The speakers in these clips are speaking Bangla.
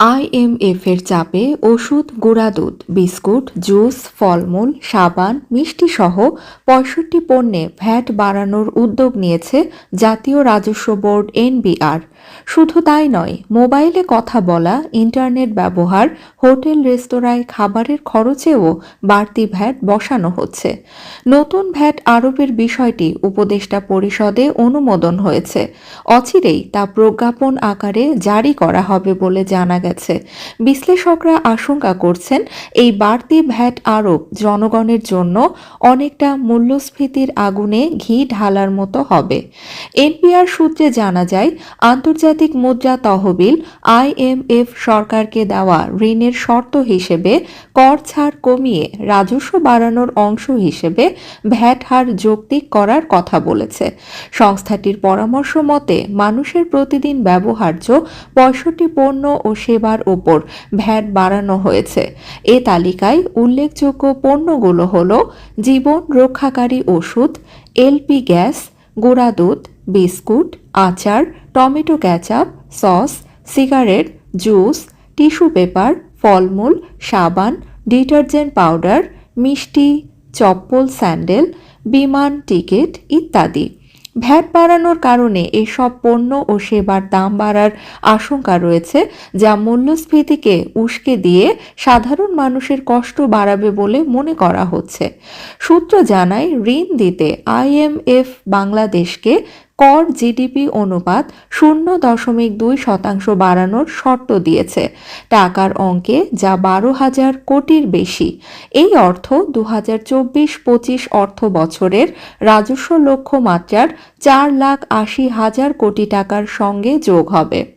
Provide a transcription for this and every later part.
আইএমএফ এর চাপে ওষুধ, গুঁড়া দুধ, বিস্কুট, জুস, ফলমূল, সাবান মিষ্টি সহ পঁয়ষট্টি পণ্যে ভ্যাট বাড়ানোর উদ্যোগ নিয়েছে জাতীয় রাজস্ব বোর্ড এনবিআর শুধু তাই নয়, মোবাইলে কথা বলা, ইন্টারনেট ব্যবহার, হোটেল, রেস্তোরাঁয় খাবারের খরচেও বাড়তি ভ্যাট বসানো হচ্ছে। নতুন ভ্যাট আরোপের বিষয়টি উপদেষ্টা পরিষদে অনুমোদন হয়েছে। অচিরেই তা প্রজ্ঞাপন আকারে জারি করা হবে বলে জানা গেছে। বিশ্লেষকরা আশঙ্কা করছেন, এই বাড়তি ভ্যাট আরোপ জনগণের জন্য অনেকটা মূল্যস্ফীতির আগুনে ঘি ঢালার মতো হবে। এনপিআর সূত্রে জানা যায়, আন্তর্জাতিক মুদ্রা তহবিল আইএমএফ সরকারকে দেওয়া ঋণের শর্ত হিসেবে কর ছাড় কমিয়ে রাজস্ব বাড়ানোর অংশ হিসেবে ভ্যাট হার যৌক্তিক করার কথা বলেছে। সংস্থাটির পরামর্শ মতে, মানুষের প্রতিদিন ব্যবহার্য পঁয়ষট্টি পণ্য ও সেবার ওপর ভ্যাট বাড়ানো হয়েছে। এ তালিকায় উল্লেখযোগ্য পণ্যগুলো হল জীবন রক্ষাকারী ওষুধ, এলপি গ্যাস, গুঁড়া দুধ, বিস্কুট, আচার, tomato ketchup, sauce, cigarette, juice, tissue paper, ফলমূল, সাবান, ডিটারজেন্ট পাউডার, মিষ্টি, চপ্পল স্যান্ডেল, বিমান টিকিট ইত্যাদি। ভ্যাট বাড়ানোর কারণে এসব পণ্য ও সেবার দাম বাড়ার আশঙ্কা রয়েছে, যা মূল্যস্ফীতিকে উস্কে দিয়ে সাধারণ মানুষের কষ্ট বাড়াবে বলে মনে করা হচ্ছে। সূত্র জানায়, ঋণ দিতে আইএমএফ বাংলাদেশকে কর জিডিপি অনুপাত শূন্য দশমিক দুই শতাংশ বাড়ানোর শর্ত দিয়েছে। টাকার অঙ্কে যা বারো হাজার কোটির বেশি। এই অর্থ দু হাজার চব্বিশ পঁচিশ অর্থ বছরের রাজস্ব লক্ষ্যমাত্রার চার লাখ আশি হাজার কোটি টাকার সঙ্গে যোগ হবে।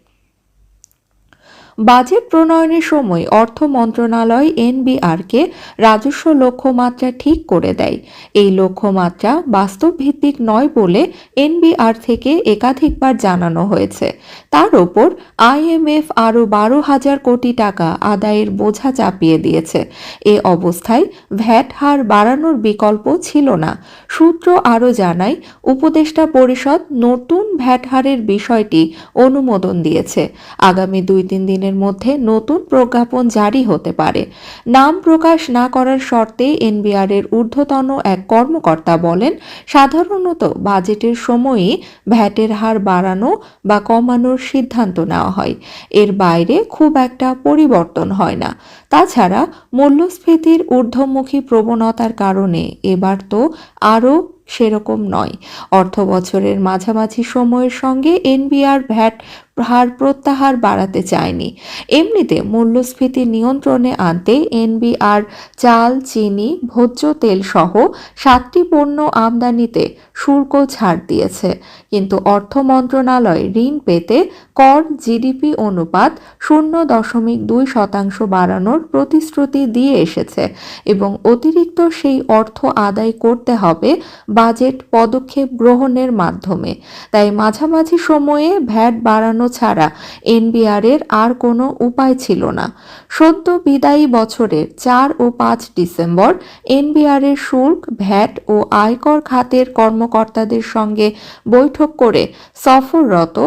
বাজেট প্রণয়নের সময় অর্থ মন্ত্রণালয় এনবিআরকে রাজস্ব লক্ষ্যমাত্রা ঠিক করে দেয়। এই লক্ষ্যমাত্রা বাস্তব ভিত্তিক নয় বলে এনবিআর থেকে একাধিকবার জানানো হয়েছে। তার ওপর আইএমএফ আরও বারো হাজার কোটি টাকা আদায়ের বোঝা চাপিয়ে দিয়েছে। এ অবস্থায় ভ্যাট হার বাড়ানোর বিকল্প ছিল না। সূত্র আরও জানায়, উপদেষ্টা পরিষদ নতুন ভ্যাট হারের বিষয়টি অনুমোদন দিয়েছে। আগামী দুই তিন দিনের দিনের মধ্যে নতুন প্রজ্ঞাপন জারি হতে পারে। নাম প্রকাশ না করার শর্তে এনবিআর এর ঊর্ধ্বতন এক কর্মকর্তা বলেন, সাধারণত বাজেটের সময়ই ভ্যাটের হার বাড়ানো বা কমানোর সিদ্ধান্ত নেওয়া হয়। এর বাইরে খুব একটা পরিবর্তন হয় না। তাছাড়া মূল্যস্ফীতির ঊর্ধ্বমুখী প্রবণতার কারণে এবার তো আরও সেরকম নয়। অর্থ বছরের মাঝামাঝি সময়ের সঙ্গে এনবিআর ভ্যাট হার প্রত্যাহার বাড়াতে চায়নি। এমনিতে মূল্যস্ফীতি নিয়ন্ত্রণে আনতে এনবিআর, চাল, চিনি, ভোজ্য তেল সহ সাতটি পণ্য আমদানিতে শুল্ক ছাড় দিয়েছে। কিন্তু অর্থ মন্ত্রণালয় ঋণ পেতে কর জিডিপি অনুপাত শূন্য দশমিক দুই শতাংশ বাড়ানোর প্রতিশ্রুতি দিয়ে এসেছে এবং অতিরিক্ত সেই অর্থ আদায় করতে হবে বাজেট পদক্ষেপ গ্রহণের মাধ্যমে। তাই মাঝামাঝি সময়ে ভ্যাট বাড়ানো ছাড়া এনবিআর এর আর কোনো উপায় ছিল না। সদ্য বিদায়ী বছরের চার ও পাঁচ ডিসেম্বর এনবিআর এর শুল্ক, ভ্যাট ও আয়কর খাতের কর্মকর্তাদের সঙ্গে বৈঠক করে সফররত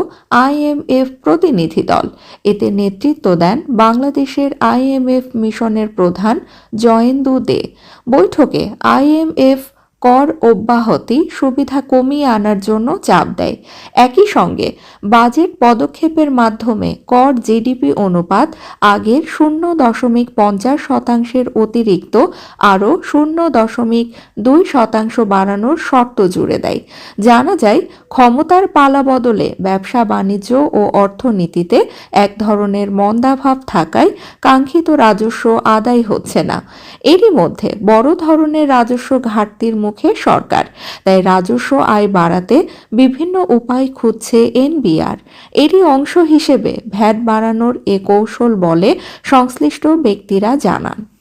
আইএমএফ প্রতিনিধি দল। এতে নেতৃত্ব দেন বাংলাদেশের আইএমএফ মিশনের প্রধান জয়েন্দু দে। বৈঠকে আইএমএফ কর অব্যাহতি সুবিধা কমিয়ে আনার জন্য চাপ দেয়। একই সঙ্গে বাজেট পদক্ষেপের মাধ্যমে কর জিডিপি অনুপাত আগের শূন্য দশমিক পঞ্চাশ শতাংশের অতিরিক্ত আরও শূন্য দশমিক দুই শতাংশ বাড়ানোর শর্ত জুড়ে দেয়। জানা যায়, ক্ষমতার পালা বদলে ব্যবসা বাণিজ্য ও অর্থনীতিতে এক ধরনের মন্দাভাব থাকায় কাঙ্ক্ষিত রাজস্ব আদায় হচ্ছে না। এরই মধ্যে বড় ধরনের রাজস্ব ঘাটতির মুখে সরকার। তাই রাজস্ব আয় বাড়াতে বিভিন্ন উপায় খুঁজছে এনবিআর। এরই অংশ হিসেবে ভ্যাট বাড়ানোর এ কৌশল বলে সংশ্লিষ্ট ব্যক্তিরা জানান।